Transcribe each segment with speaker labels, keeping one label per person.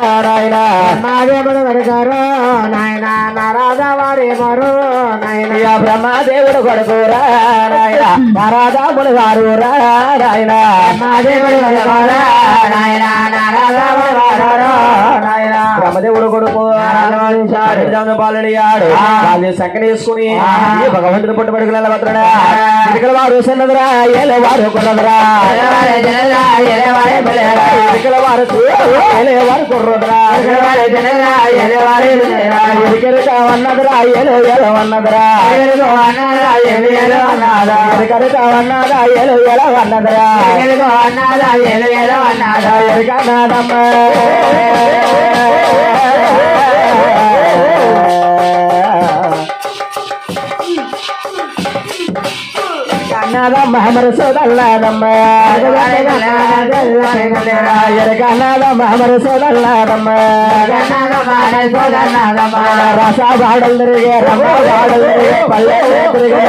Speaker 1: బ్రహ్మదేవుడు కొడుకారు. నాయన నారాజవాడి మరు నాయన బ్రహ్మదేవుడు కొడుకురా నాయన నారాజాముడు గారు నాయన. బ్రహ్మదేవుడు కొడుకురా నాయన గారు నాయన. బ్రహ్మదేవుడు కొడుకు పాలనీయాడు వాళ్ళు సంకనేసుకుని ఈ భగవంతుడు పుట్టబడుకు నిలబడుతున్నా ఇటుకల వారు సన్నదురా ఏల వారు కొన్నదురా ఇటుకల వారు ఏలే వారు కొర్రదురా? ఇటుకరిక వన్నదురా ఏలో ఏలో వన్నదురా ఇటుకరిక వన్నదా ఏలో ఏలో వన్నదురా ఇటుక కన్నదమ్మ మరి సోదల్లదమ్మ ఎరకన్నదమ్మ మరి సోదల్లదమ్మ రస బాడలు తిరిగే రమ బాడలు తిరిగే పల్లె తిరిగే.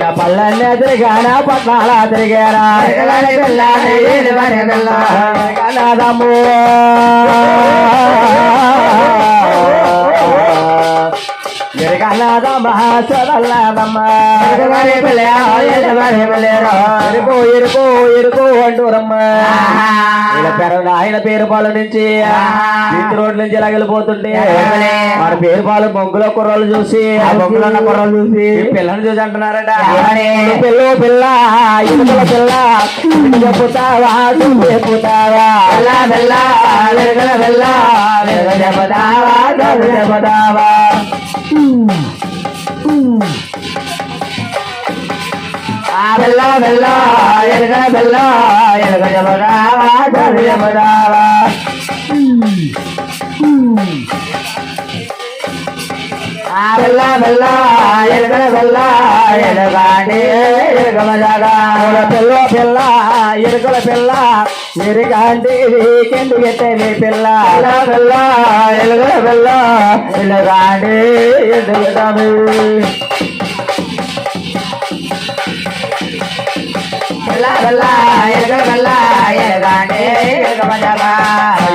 Speaker 1: నేను పల్లెల్ని తిరిగానా పట్నాల తిరిగారా? అంటూరమ్మ ఇలా పెరగ ఆయన పేరు పాలు నుంచి ఇంటి రోడ్ నుంచి ఇలా వెళ్ళిపోతుంటే మన పేరు పాలు బొగ్గులో కుర్రోళ్ళు చూసి ఆ బొగ్గులో ఉన్న కుర్రోళ్ళు చూసి పిల్లని చూసి అంటున్నారట పిల్ల పిల్ల ఇటుకల పిల్ల చెప్పుతావా చెప్పుతావా పిల్ల పిల్ల వెరగల పిల్ల వెరగ చెప్పుతావా నువ్వు చెప్పుతావా ఆ బెల్ల బెల్ల ఎరగ బెల్ల ఎరగ జబరావా జబ జబరావా ఆ బెల్ల బెల్ల ఎరగ బెల్ల ఎరగాడి ఎరగ మజాగా పిల్ల పిల్ల ఎరగల పిల్ల ఎట్టేది పిల్ల ఎరగల ఎరగాడి ఎరగదామి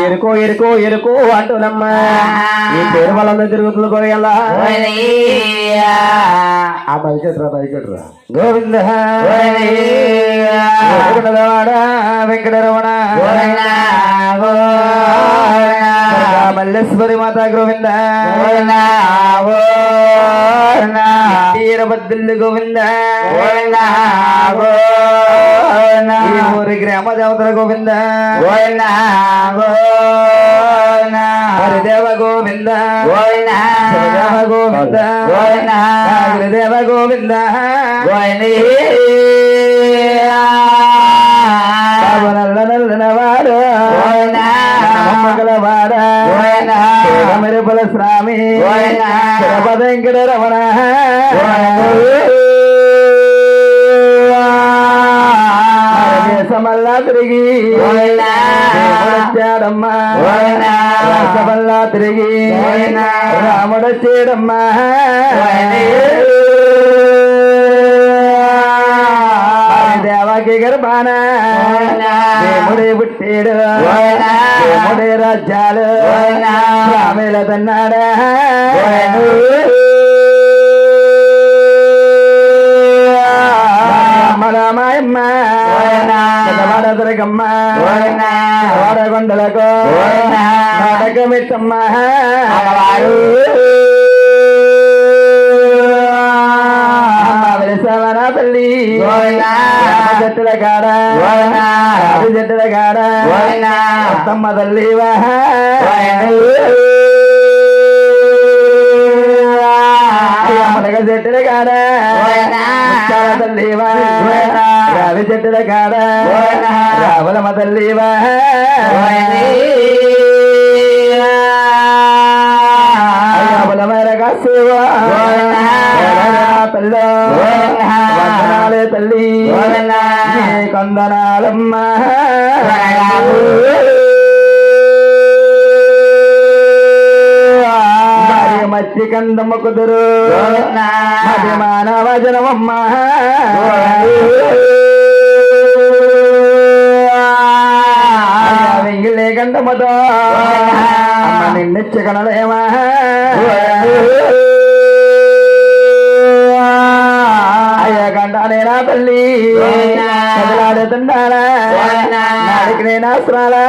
Speaker 1: ఎరుకో ఎరుకో ఎరుకో అంటున్నమ్మా ఈ పేరు వాళ్ళందరూ తిరుగుతుంది కొరగల్లా ఆ బయకట్రా బయకట్రా గోవింద గోవిందవాడ వెంకటరమణ మల్లేశ్వరి మాత గోవింద వీరభద్రులు గోవింద. ఊరి గ్రామ దేవతల గోవింద. హరిదేవ గోవింద. హరిదేవ గోవింద. వడదరగమ్మ వడగొండలకు నాటకమిట్టమ్మ తల్లి. చెట్టుల కాడ. చెట్టుల కాడ. అత్తమ్మ తల్లి అమ్మలగ చెట్టుల కాడ రావులమ్మ తల్లి రావులమరగ శివ తల్లి వందనాలే తల్లి కొందనాలమ్మ
Speaker 2: కందమ్మ కుదురు మానవ జనమమ్మ కందమ్మతో అమ్మ నిన్నెచ్చి కనలేమా అయ్య కంట నేనా తల్లి. కదలాడుతున్నాడా నాడికి నేనా అస్త్రాలా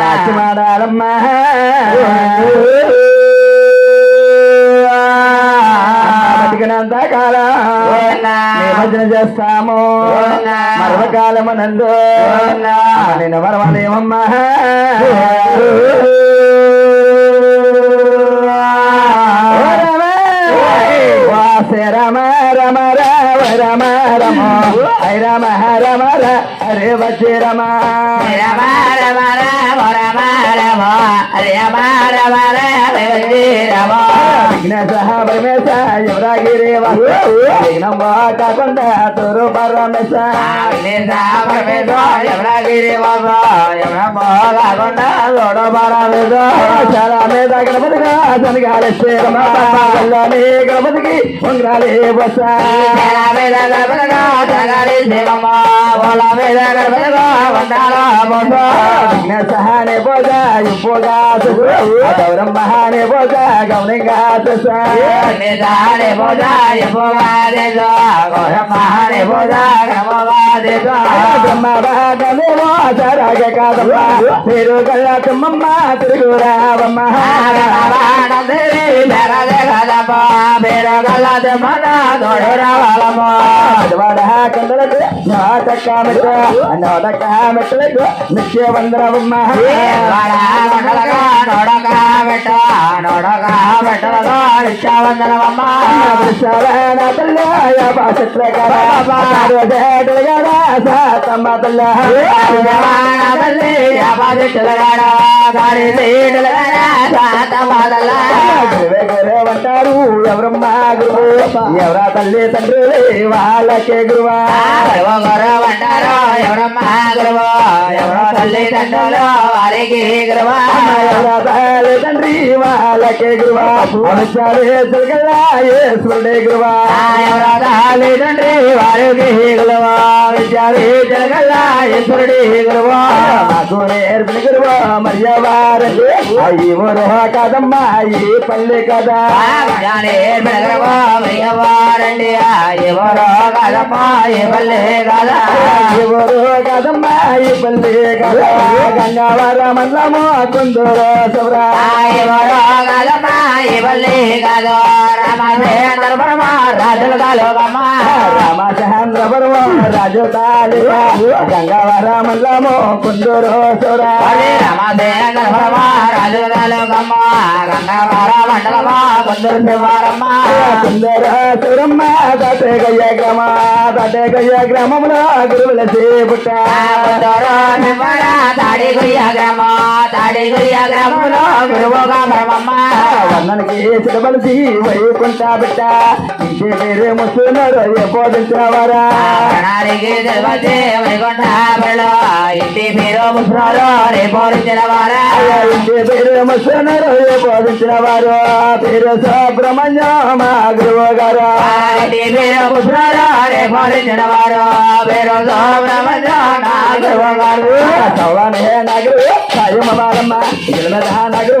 Speaker 2: నాచి మాడాలమ్మా బతికినంత కాలం చేస్తాము మరవకాలమనందు నేను మరవలేమమ్మా రమ రమ రమ రమ రమ హై రమ రమ హరే వచ్చే రమ విఘ్నేశ పరమేశ యువరాగిరి విఘ్నం కాకుండా తూరు పరమేశ చాలా మీద గణపతిగా శనగాలేశ్వర గణపతికి ఉంగరాలే బస. విఘ్నేశహానే పోజ ఇప్పుగా గౌరమ్మహానే పోజ గౌరంగా బ్రహ్మవాదమేమో సరగ కాదమ్మ పేరు తుమ్మమ్మ తిరుగురావమ్మ వాడ కందలకు నాటక మెట్ట నాటక మెట్టలకు నిత్య వందరవమ్మ విశాలన తల్లాయ పాసట్ల కదా పాడేటల కదా సాతమ్మ తల్ల అంటారు ఎవరమ్మా గురువు ఎవరా తల్లి తండ్రి వాళ్ళకే గురువా ఎవరా తల్లి తండ్రి వాళ్ళకే గురువా అనుచారే తిరగల్లా ఈశ్వరుడే గురువా నాకు నేర్పిన గురువా మర్యావారండి అయ్యవరు కదమ్మా ఈ పల్లె కదా.
Speaker 1: వారండి ఎవరో కదమ్మా ఏ పల్లె కదా.
Speaker 2: ఎవరు కదమ్మా ఈ పల్లె కదా గంగావర మండలము కుందూరు శివరా
Speaker 1: ఎవరో కదమ్మా పల్లె కాదు రామేంద్ర పరమ రాజులు కాలోకమ్మా
Speaker 2: రామచంద్ర పర్వ రాజు తాలిక గంగావర మండలము కుందూరు శివరా
Speaker 1: రామేంద్ర పరమ రాజులు కాలోకమ్మా గంగావర మండలమా కొందరు శివారమ్మ
Speaker 2: సుందర సురమ్మ తటే గయ్య గ్రామ తటే గయ్య గ్రామంలో గురువుల చేపుట్ట
Speaker 1: కొందరు శివర తాడి గుయ్య గ్రామ తాడి గుయ్య గ్రామంలో గురువుగా బ్రహ్మమ్మ
Speaker 2: వందనకి సిడబలిసి వైకుంఠ బిడ్డ. ఇంటి పేరు ముస్తున్నారు బోధించినవారా.
Speaker 1: ప్రణాళికి తెలిపతే వైకుంఠాపురలో ఇంటి పేరు ముస్రాలో రేపోరించిన వారా
Speaker 2: ఇంటి పేరు వారు పేరు గురువు గారు
Speaker 1: పేరు రేపోరించిన వారు పేరు గురువు గారు
Speaker 2: సౌవానే నగరు నగరు నగరు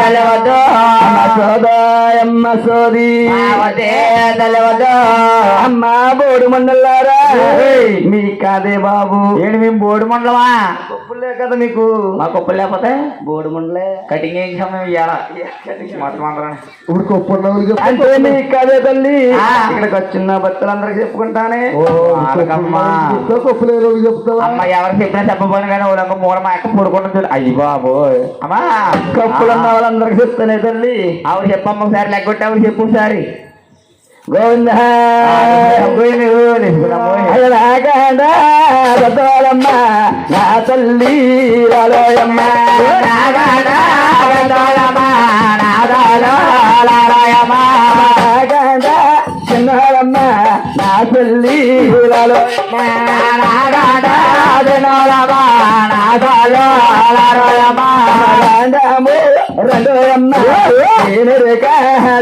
Speaker 1: తెలవద్దు
Speaker 2: అమ్మ సోదయమ్మ సోది.
Speaker 1: వదే తల్లి వద్దు
Speaker 2: అమ్మ బోడు మండలారా. మీ కాదే బాబు.
Speaker 1: ఏంటి మేము బోర్డు మండలమా?
Speaker 2: గొప్పలే కదా మీకు.
Speaker 1: మా కుప్పలు లేకపోతే బోర్డు మండలే. కటింగ్ వేయించాం మేము ఇవాళ మొత్తం అందరం.
Speaker 2: ఇప్పుడు గొప్ప అంటే మీ కాదే తల్లి. ఇక్కడికి వచ్చిన భక్తులందరికి చెప్పుకుంటానే.
Speaker 1: వాళ్ళకమ్మా. అమ్మ ఎవరు చెప్పినా చెప్పబోను కానీ వాళ్ళకి మూల మా పడుకుంటుంది. అయ్యి బాబు అమ్మా.
Speaker 2: కప్పులున్న వాళ్ళందరికి చెప్తానే తల్లి.
Speaker 1: ఆవిడ చెప్పమ్మ ఒకసారి లెగ్గొట్టి ఆవిడ చెప్పు ఒకసారి.
Speaker 2: గోవింద. నా తల్లి రాలోయమ్మ. నాగండ చిన్నారమ్మ నా తల్లి రాలోయమ్మ. నాగండము రెండోయమ్మ. నేను రేఖ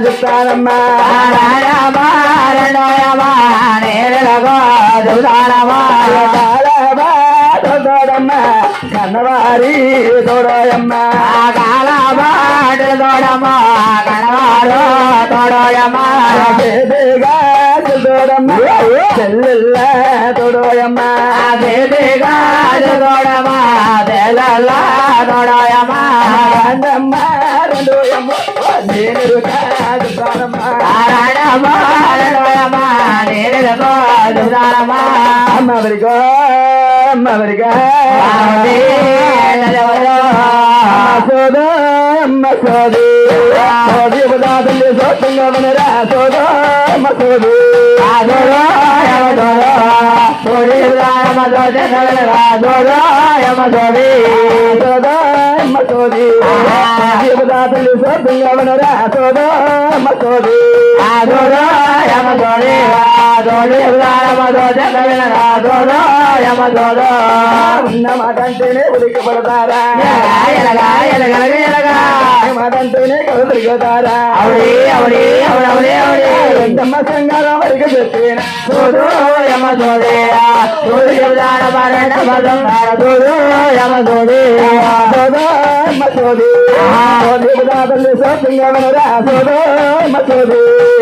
Speaker 2: చెప్తానమ్మ. తోడమ్మ కన్నవారి తోడోయమ్మ. బేబేగా తోడమ్మ చెల్లెల్ల తోడోయమ్మ. రాండమ్మ రెండోయమ్మ నేను రేఖ చెప్తానమ్మ అమ్మవరిగా అమ్మవరిగా సోదో అమ్మ సోది సోది పదార్థులు సోతంగా మనరా సోదో అమ్మ సోది సోదో అమ్మ సోది సోది మనరా సోదో అమ్మ సోది ఉన్న మాట అంటేనే ఉలికి పడతారా మాట అంటేనే కలు తిరుగుతారా రెండమ్మ సంగారం వరకు చెప్పిన సోదో యమ సోదే సోది చెబుతాడ బారణ మదం సోదో యమ సోదే సోదో యమ సోది సోది చెబుతాడల్లి సోతంగా మనరా సోదో యమ యమ సోదా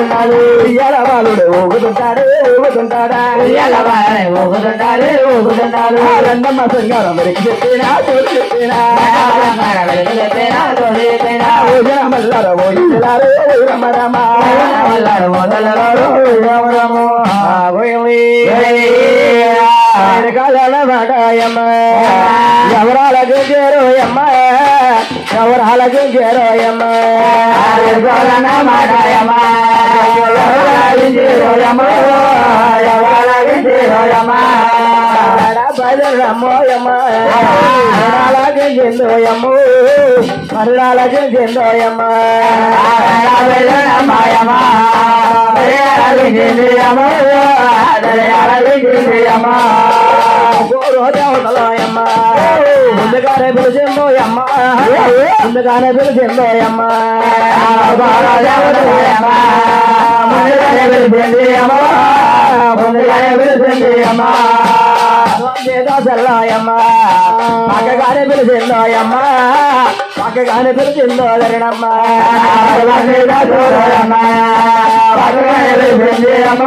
Speaker 2: ఇయ్యాల బాలుడు ఊగుతుంటాడు ఊగుతుంటాడా? రెండమ్మ సంగారం వరకు చెప్పినా తోడు చెప్పినా. మల్లార ఓయిలారే రమ చేరోయమ్మ ఎవరాలకు చేరోయమ్మ బయలురమ్మోయమ్మ మరణాలకి చెందోయమ్మ మరణాలకి చెందోయమ్మ వెళ్ళనమ్మాయమ్మ దర్యాలకి చెందియమ్మ దర్యాలకి చెందియమ్మ రోజోయమ్మ ముందుగానే పిలిచిందోయమ్మ ముందుగానే ముందుగానే పిలిచిందియమ్మ ముందుగానే పిలిచిందియమ్మ పక్కగానే పిలిచిందోయమ్మ పక్కగానే పిలిచిందో ధరణమ్మ. పక్కగానే పిలిచింది అమ్మ.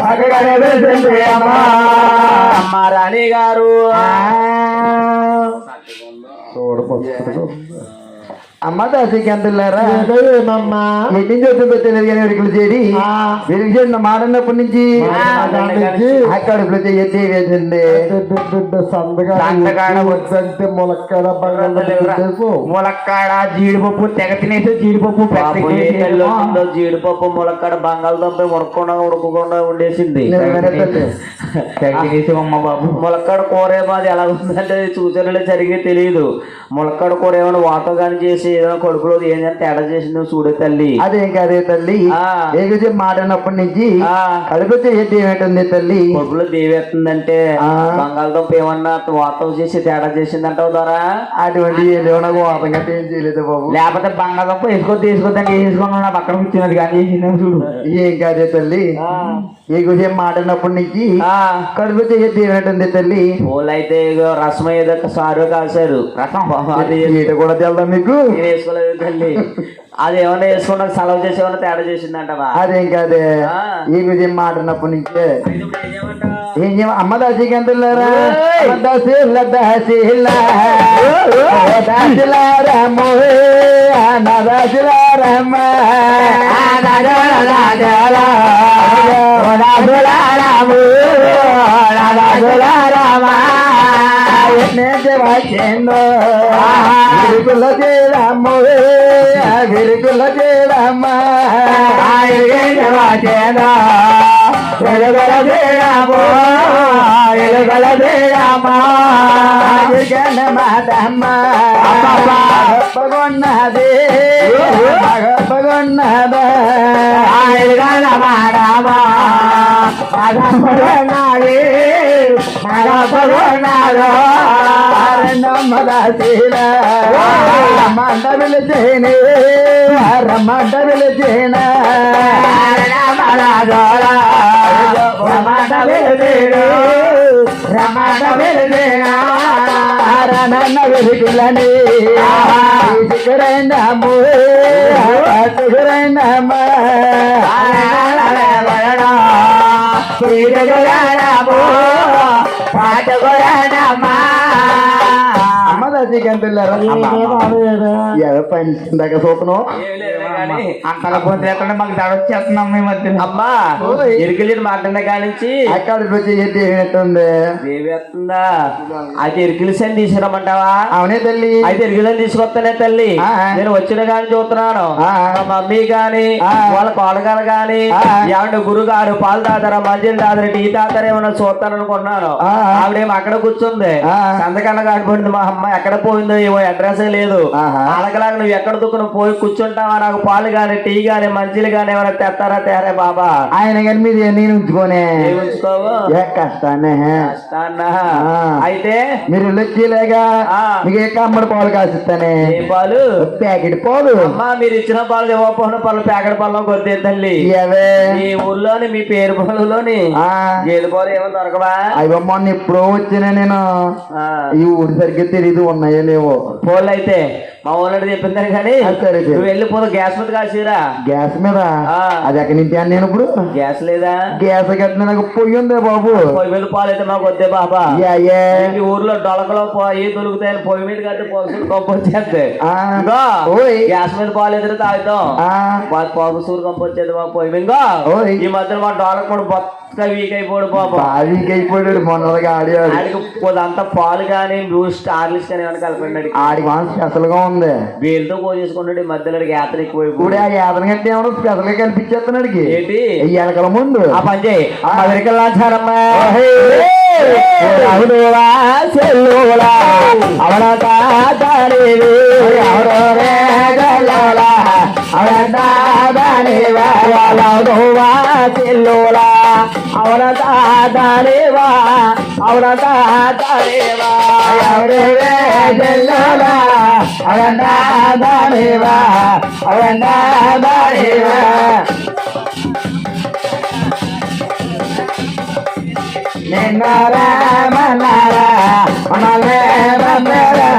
Speaker 2: పక్కగానే పిలిచింది అమ్మ. అమ్మ రాణి గారు అమ్మ దాసికి అంటున్నారా
Speaker 3: ఏమమ్మా
Speaker 2: ఎన్ని పెట్టినారు కానీ వెనుకలు చేరి వెనుక మాడన్నప్పటి నుంచి అక్కడ ఎత్తి వేసింది.
Speaker 3: ములక్కడ
Speaker 1: ములక్కాడ జీడిపప్పు తెగ తినేసి జీడిపప్పు
Speaker 2: జీడిపప్పు. ములక్కడ బంగాళదుంప ఉడకుండా ఉడకకుండా ఉండేసింది.
Speaker 1: తినేసి. అమ్మ బాబు.
Speaker 2: ములక్కడ కూర ఏమో అది ఎలా ఉందంటే చూసానో జరిగి తెలియదు. ములక్కడ కూర ఏమైనా కానీ చేసి
Speaker 4: ఏదో కొడుకులో ఏదైనా తేడా చేసిందో చూడే తల్లి.
Speaker 5: అదేం కాదే తల్లి? మాటనప్పటి నుంచి కడుపు ఏమిటుంది తల్లి?
Speaker 4: కొడుకులో దేవేస్తుందంటే. బంగాళదుంప ఏమన్నా వాతం చేసి తేడా చేసిందంటావు ద్వారా?
Speaker 5: అటువంటి ఏదో నాకు వాతంగా ఏం చేయలేదు బాబు.
Speaker 4: లేకపోతే బంగాళదుంప వేసుకో తీసుకొద్దాం వేసుకున్నా పక్కన కూర్చున్నది కానీ చూడు.
Speaker 5: ఏం కాదే తల్లి? ఏగుజీ మాటనప్పటి నుంచి
Speaker 4: ఆ.
Speaker 5: కడుపు ఏమిటుంది తల్లి?
Speaker 4: పూలైతే ఇగో రసం ఏదో సారు కాశారు రసం?
Speaker 5: కూడా తెల్దా మీకు?
Speaker 4: తల్లి. అది ఏమన్నా వేసుకున్నా సెలవు చేసి ఏమన్నా తేడా చేసిందంటవా?
Speaker 5: అదేం కాదే
Speaker 4: ఆ.
Speaker 5: ఈ విజయం మాటనప్పటి నుంచే
Speaker 4: ఏమంటావు
Speaker 5: ఏం చేయ అమ్మ దాసికి ఎంత
Speaker 4: ఓయ్.
Speaker 5: దాసిల్ల దాసిల్ల దాసిలారమ్మ దాసిలారమ్మ విరుకుల చేయడమ్మ విరుకుల చేయడమ్మ ఎలుగల చేయడము ఎలుగల చేయడమా మాతమ్మ గొప్పగొన్నది గొప్పగొన్నదా ఎలుగల మాడమా మగపగొన్నది మగపగొన్నదో నమ్మదాశీల రమ్మంట రమణ రమ్మంట పిలిచేన రమ్మంట పిలిచేను రమ్మంట పాట రన్న ఇందాక
Speaker 4: అంతలా పోతే మాకు దడ వచ్చేస్తున్నాం మీ మధ్య అమ్మా కానించి
Speaker 5: అక్కడ
Speaker 4: సని తీసుకురమ్మంటావా
Speaker 5: అవునే తల్లి.
Speaker 4: అయితే ఇరికిలని తీసుకొస్తానే తల్లి. నేను వచ్చిన కానీ చూస్తున్నాను.
Speaker 5: ఆ.
Speaker 4: మా మమ్మీ గాని. వాళ్ళ కోడగారు గాని. ఏమంటే గురుగారు పాలు తాతారా మంజీలు తాతారా టీ తాతారా ఏమన్నా చూస్తాను అనుకున్నాను
Speaker 5: ఆ.
Speaker 4: ఆవిడేమో అక్కడ కూర్చుంది.
Speaker 5: ఆ.
Speaker 4: సంతకన్నా కాడిపోయింది మా అమ్మ ఎక్కడ పోయిందో ఏమో అడ్రస్ లేదు.
Speaker 5: ఆహా.
Speaker 4: అలాగలాగా నువ్వు ఎక్కడ దుక్కును పోయి కూర్చుంటావా? నాకు పాలు గాని టీ గాని మంచిలు గాని ఏమైనా తెస్తారా తేరే బాబా?
Speaker 5: ఆయన కానీ మీరు నేను ఉంచుకోనే.
Speaker 4: ఉంచుకోవు? కష్టాన్నా. అయితే?
Speaker 5: మీరు
Speaker 4: ఆ.
Speaker 5: మీకు ఏ కమ్మడి పాలు కాసిస్తానే?
Speaker 4: పాలు?
Speaker 5: ప్యాకెట్ పాలు.
Speaker 4: అమ్మా మీరు ఇచ్చిన పాలు ఇవ్వకపోయిన పాలు ప్యాకెట్ పాలు కొద్ది తల్లి. మీ ఊర్లోని మీ పేరు పాలులోని
Speaker 5: ఆ.
Speaker 4: గేదె పాలు ఏమో దొరకవా?
Speaker 5: అయ్యో మొన్న ఎప్పుడో వచ్చినా నేను. ఈ ఊరి సరిగ్గా తెలీదు ఉన్నాయో లేవో
Speaker 4: పోలు అయితే మా ఊళ్ళో చెప్పిందని కానీ. నువ్వు వెళ్ళిపోదు గ్యాస్ మీద కాసిరా
Speaker 5: గ్యాస్ మీద
Speaker 4: ఆ.
Speaker 5: అది ఎక్కడి నుంచి అని నేను ఇప్పుడు
Speaker 4: గ్యాస్ లేదా
Speaker 5: గ్యాస్ కట్టిన నాకు పొయ్యి ఉంది బాబు
Speaker 4: పొయ్యి మీద పాలు అయితే మాకు వద్దే బాబా. ఈ ఊర్లో డొలకలో పోయి దొరుకుతాయని పొయ్యి మీద కట్టి పోసులు కంపొచ్చేస్తే
Speaker 5: ఆ.
Speaker 4: ఇంకో
Speaker 5: ఓయ్.
Speaker 4: గ్యాస్ మీద పాలు ఎదురు తాగుతాం
Speaker 5: ఆ.
Speaker 4: పోగు సూరు కంపొచ్చేది మా పొయ్యి మీద. ఈ మధ్యన మా డొలక కూడా బొత్త వీక్ అయిపోడు పాపం
Speaker 5: బావికి అయిపోయాడు మొన్నగా ఆడాడు
Speaker 4: ఆడికి పోదంతా పాలు కానీ బూస్ట్ హార్లిక్స్ కానీ కలిపండి
Speaker 5: ఆడికి. మాత్రం స్పెషల్గా ఉంది.
Speaker 4: వీళ్ళతో కోసేసుకుంటాడు ఈ మధ్యలో యాత్ర
Speaker 5: ఇప్పుడు
Speaker 4: ఎక్కువైపోయి
Speaker 5: ఆ యాదన గట్టి ఏమన్నా స్పెషల్గా కల్పించేస్తున్నాడికి
Speaker 4: ఏంటి?
Speaker 5: వెనకల ముందు.
Speaker 4: ఆ పని చేయి. అమెరికల్లాచారమ్మా
Speaker 5: అవునురా చెల్లురా గల్లోలా వాళ్ళవునువా చెల్లురా செல்லவா அவன் தான் தானேவா அவன் தான் தானேவா நின்னாரா மன்னாரா. மணாலே மன்னாரா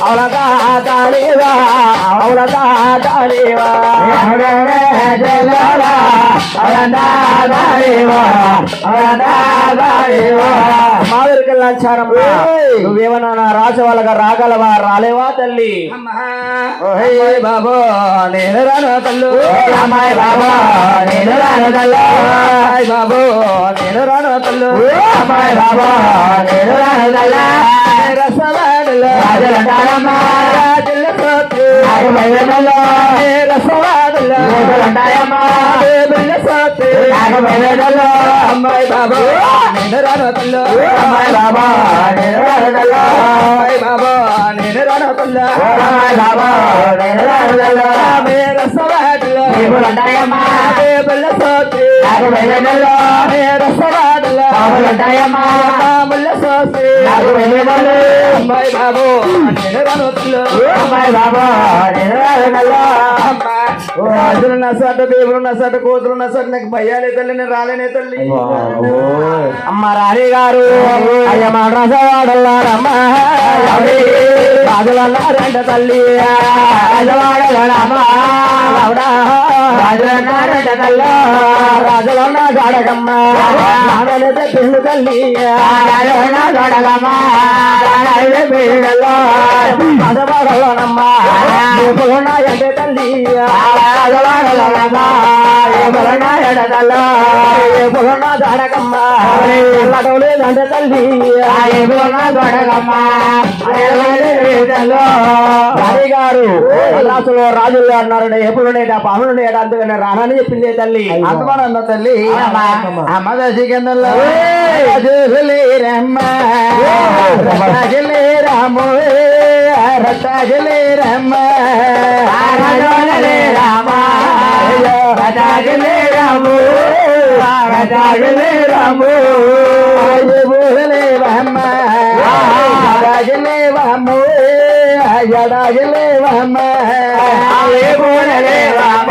Speaker 5: அவ்வளோதான் தானேவா
Speaker 4: அவ்வளோதான் నువ్వేమన్నా నా రాస వాళ్ళగా రాగలవా? రాలేవా తల్లి?
Speaker 5: బాబో నేను రాను తల్లు. అమ్మాయి బాబా నేను రాను తల్లు. అమ్మాయి బాబో నేను రాను తల్లు. అమ్మాయి బాబా నేను రాను తల్లు. రసవాడలు.
Speaker 1: అమ్మాయి బాబా నేను రాను అమ్మాయి బాబా నేను రాను అమ్మాయి బాబా నేను అమ్మాయి బాబా నేను మేర మేర ముల్ల సోసి. అమ్మాయి బాబు నేను రాను తల్లు అమ్మాయి బాబా నేను రాను తల్లు అమ్మా రాజులున్న సట దేవుడున్న సట కూతురున్న సట నాకు భయాలే తల్లి నేను రాలేనే తల్లి. అమ్మ రాణి గారు అయ్యమ్మ రసవాడల్లారమ్మ రాజులన్నారంట తల్లి. రాజవాడలమ్మ రాజులన్నారంట తల్లి. రాజులన్న గాడగమ్మ పిల్లు తల్లి. గాడగమ్మ పిల్లల్లో రాజవాడలమ్మ ఉన్నాయంటే తల్లి. ఏమన్నాయట తల్లి. లేదంటే తల్లి గారు రాసులో రాజులు అన్నారంటే ఎప్పుడు ఆ పాములు నేట అందుకని రానని చెప్పింది తల్లి. అంతమానంద తల్లి? అమ్మ దశకందల్లో రాజులేరమ్మ రాజులేరాము రతాజులేరమ్మ రాజులేరామ రాజులేరాము రాజులేరాము రాజులేవమ్మ రాజులేవమ్మ రాజులేవమ్మ